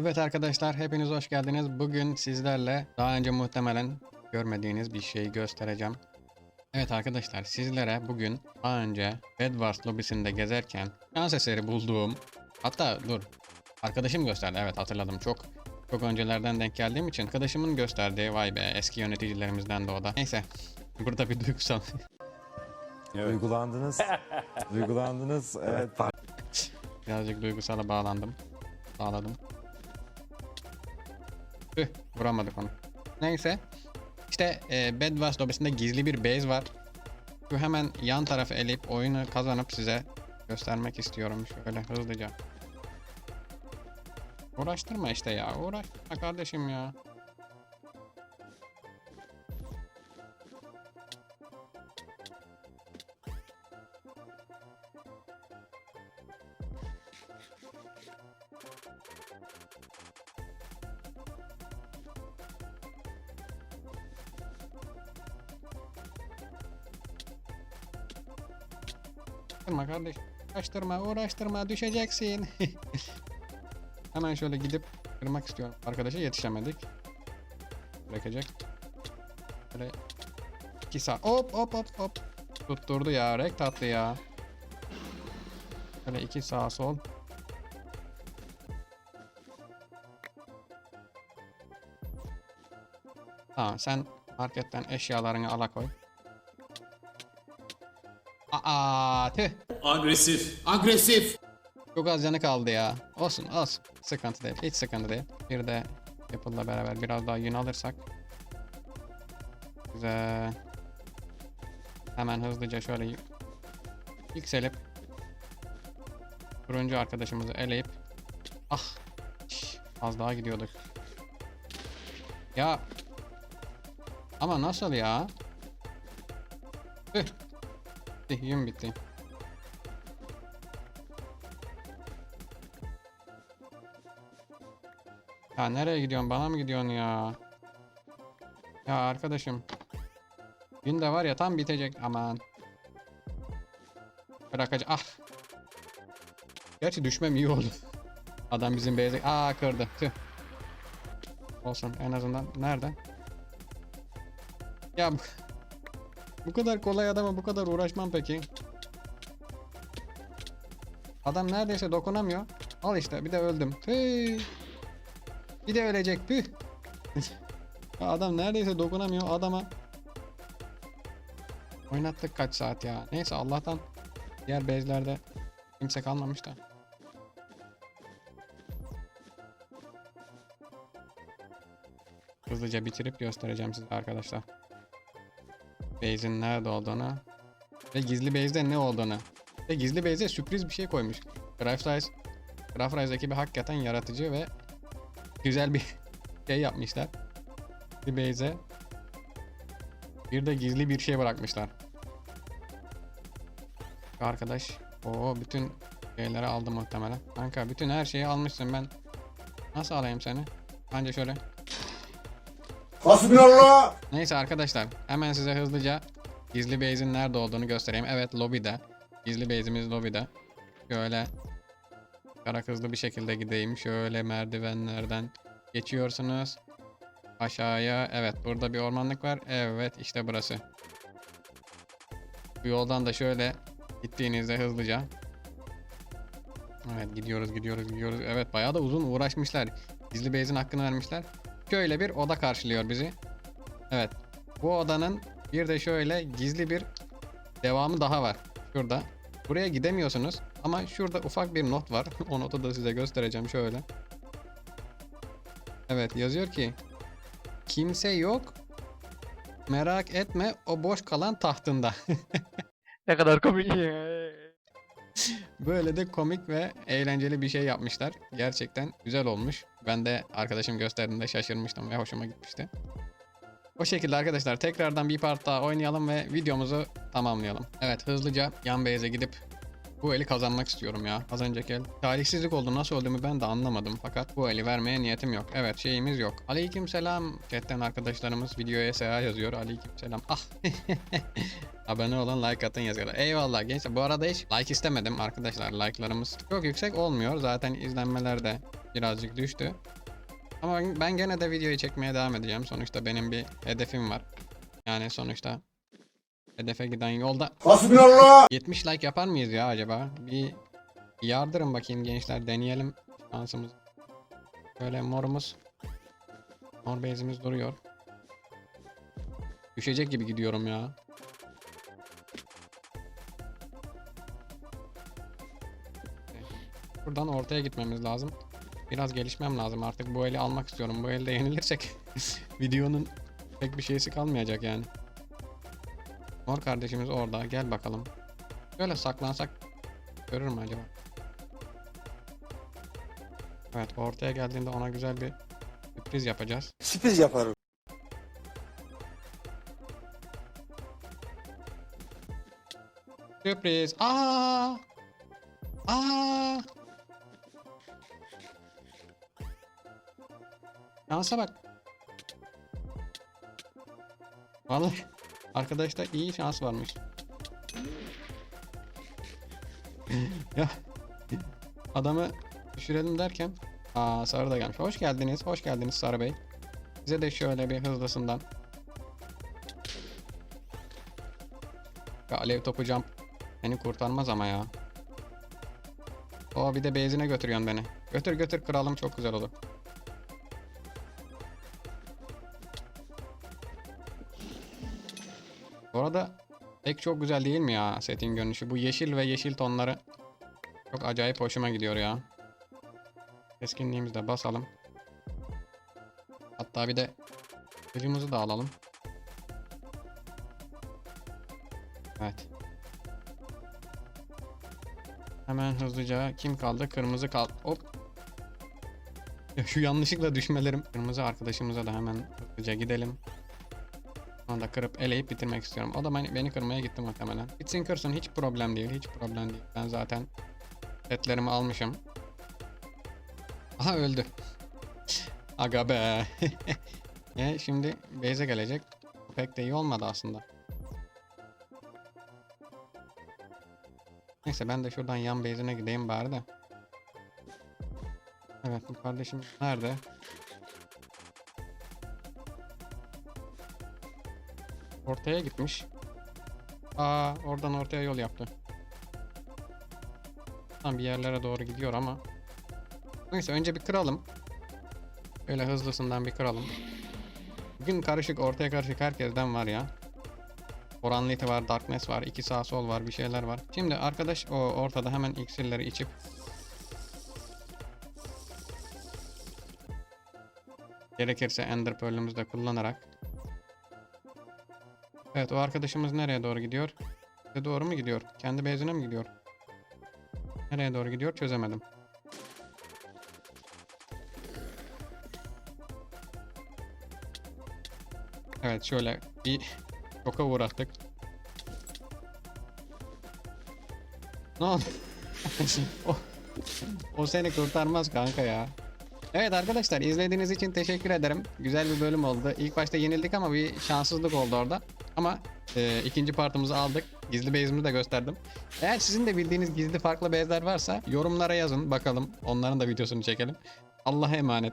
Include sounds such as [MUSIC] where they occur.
Evet arkadaşlar hepiniz hoş geldiniz. Bugün sizlerle daha önce muhtemelen görmediğiniz bir şeyi göstereceğim. Evet arkadaşlar sizlere bugün daha önce Bedwars lobisinde gezerken şans eseri bulduğum hatta dur arkadaşım gösterdi evet hatırladım çok çok öncelerden denk geldiğim için arkadaşımın gösterdiği vay be eski yöneticilerimizden de o da. Neyse burada bir duygusal Duygulandınız. Duygulandınız. Evet. [LAUGHS] birazcık duygusala bağlandım. Bağladım. Tüh vuramadık onu. Neyse. İşte e, Bedwars lobisinde gizli bir base var. Şu hemen yan tarafı eleyip oyunu kazanıp size göstermek istiyorum şöyle hızlıca. Uğraştırma işte ya. Uğraştırma kardeşim ya. Uğraştırma kardeş. Uğraştırma, uğraştırma, düşeceksin. [LAUGHS] Hemen şöyle gidip kırmak istiyorum. Arkadaşa yetişemedik. Bırakacak. Böyle iki sağ. Hop hop hop hop. Tutturdu ya. Rek tatlı ya. Böyle iki sağ sol. Tamam sen marketten eşyalarını ala koy. Aa tüh. Agresif. Agresif. Çok az canı kaldı ya. Olsun olsun. Sıkıntı değil. Hiç sıkıntı değil. Bir de Apple'la beraber biraz daha yün alırsak. Güzel. Hemen hızlıca şöyle yükselip turuncu arkadaşımızı eleyip ah az daha gidiyorduk. Ya ama nasıl ya? Tüh. Bitti, Yün bitti. Ya nereye gidiyorsun? Bana mı gidiyorsun ya? Ya arkadaşım. Gün de var ya tam bitecek. Aman. Bırakacak. Ah. Gerçi düşmem iyi oldu. Adam bizim beyazı. Aa kırdı. Tüh. Olsun en azından. Nereden? Ya bu, kadar kolay adama bu kadar uğraşmam peki. Adam neredeyse dokunamıyor. Al işte bir de öldüm. Tüh. Bir de ölecek püh. [LAUGHS] Adam neredeyse dokunamıyor adama. Oynattık kaç saat ya. Neyse Allah'tan diğer bezlerde kimse kalmamış da. Hızlıca bitirip göstereceğim size arkadaşlar. Base'in nerede olduğunu ve gizli base'de ne olduğunu. Ve gizli base'e sürpriz bir şey koymuş. Grafrise, Grafrise ekibi hakikaten yaratıcı ve güzel bir [LAUGHS] şey yapmışlar. Bir base'e bir de gizli bir şey bırakmışlar. Arkadaş o bütün şeyleri aldı muhtemelen. Kanka bütün her şeyi almışsın ben. Nasıl alayım seni? Bence şöyle. Hasbinallah. Neyse arkadaşlar hemen size hızlıca gizli base'in nerede olduğunu göstereyim. Evet lobide. Gizli base'imiz lobide. Şöyle karak hızlı bir şekilde gideyim. Şöyle merdivenlerden geçiyorsunuz. Aşağıya. Evet burada bir ormanlık var. Evet işte burası. Bu yoldan da şöyle gittiğinizde hızlıca. Evet gidiyoruz gidiyoruz gidiyoruz. Evet bayağı da uzun uğraşmışlar. Gizli base'in hakkını vermişler. Şöyle bir oda karşılıyor bizi. Evet. Bu odanın bir de şöyle gizli bir devamı daha var. Şurada. Buraya gidemiyorsunuz ama şurada ufak bir not var. [LAUGHS] o notu da size göstereceğim şöyle. Evet yazıyor ki kimse yok. Merak etme o boş kalan tahtında. [LAUGHS] Ne kadar komik. Böyle de komik ve eğlenceli bir şey yapmışlar. Gerçekten güzel olmuş. Ben de arkadaşım gösterdiğinde şaşırmıştım ve hoşuma gitmişti. O şekilde arkadaşlar tekrardan bir part daha oynayalım ve videomuzu tamamlayalım. Evet hızlıca yan base'e gidip Bu eli kazanmak istiyorum ya. Az önceki el. Talihsizlik oldu. Nasıl olduğumu ben de anlamadım. Fakat bu eli vermeye niyetim yok. Evet şeyimiz yok. Aleyküm selam. Chatten arkadaşlarımız videoya seha yazıyor. Aleyküm selam. Ah. [LAUGHS] Abone olun like atın yazıyorlar. Eyvallah gençler. Bu arada hiç like istemedim arkadaşlar. Like'larımız çok yüksek olmuyor. Zaten izlenmeler de birazcık düştü. Ama ben gene de videoyu çekmeye devam edeceğim. Sonuçta benim bir hedefim var. Yani sonuçta hedefe giden yolda Hasbinallah. 70 like yapar mıyız ya acaba? Bir yardırın bakayım gençler deneyelim şansımız. Böyle morumuz. Mor bezimiz duruyor. Düşecek gibi gidiyorum ya. Buradan ortaya gitmemiz lazım. Biraz gelişmem lazım artık bu eli almak istiyorum. Bu elde yenilirsek [LAUGHS] videonun pek bir şeysi kalmayacak yani. Mor kardeşimiz orada. Gel bakalım. Şöyle saklansak görür mü acaba? Evet ortaya geldiğinde ona güzel bir sürpriz yapacağız. Sürpriz yaparım. Sürpriz. Aa! Aa! Şansa bak. Vallahi arkadaşta iyi şans varmış. ya adamı düşürelim derken Aa Sarı da gelmiş. Hoş geldiniz. Hoş geldiniz Sarı Bey. Size de şöyle bir hızlısından. Alev topu jump beni kurtarmaz ama ya. O bir de benzine götürüyorsun beni. Götür götür kralım çok güzel olur. Arada pek çok güzel değil mi ya setin görünüşü? Bu yeşil ve yeşil tonları çok acayip hoşuma gidiyor ya. Keskinliğimizi de basalım. Hatta bir de kılıcımızı da alalım. Evet. Hemen hızlıca kim kaldı? Kırmızı kaldı. Hop. [LAUGHS] Şu yanlışlıkla düşmelerim. Kırmızı arkadaşımıza da hemen hızlıca gidelim. Onu da kırıp eleyip bitirmek istiyorum. O da beni, beni kırmaya gitti muhtemelen. Bitsin kırsın hiç problem değil. Hiç problem değil. Ben zaten setlerimi almışım. Aha öldü. Aga be. [LAUGHS] e, şimdi base'e gelecek. Pek de iyi olmadı aslında. Neyse ben de şuradan yan base'ine gideyim bari de. Evet bu kardeşim nerede? Ortaya gitmiş. Aa oradan ortaya yol yaptı. Tam bir yerlere doğru gidiyor ama. Neyse önce bir kıralım. Öyle hızlısından bir kıralım. Bugün karışık ortaya karışık herkesten var ya. Oranlity var, Darkness var, iki sağ sol var, bir şeyler var. Şimdi arkadaş o ortada hemen iksirleri içip gerekirse Ender Pearl'ümüzü de kullanarak Evet o arkadaşımız nereye doğru gidiyor? Bize doğru mu gidiyor? Kendi base'ine mi gidiyor? Nereye doğru gidiyor çözemedim. Evet şöyle bir şoka uğrattık. Ne oldu? [LAUGHS] o, o seni kurtarmaz kanka ya. Evet arkadaşlar izlediğiniz için teşekkür ederim. Güzel bir bölüm oldu. İlk başta yenildik ama bir şanssızlık oldu orada. Ama e, ikinci partımızı aldık. Gizli base'imi de gösterdim. Eğer sizin de bildiğiniz gizli farklı base'ler varsa yorumlara yazın bakalım. Onların da videosunu çekelim. Allah'a emanet.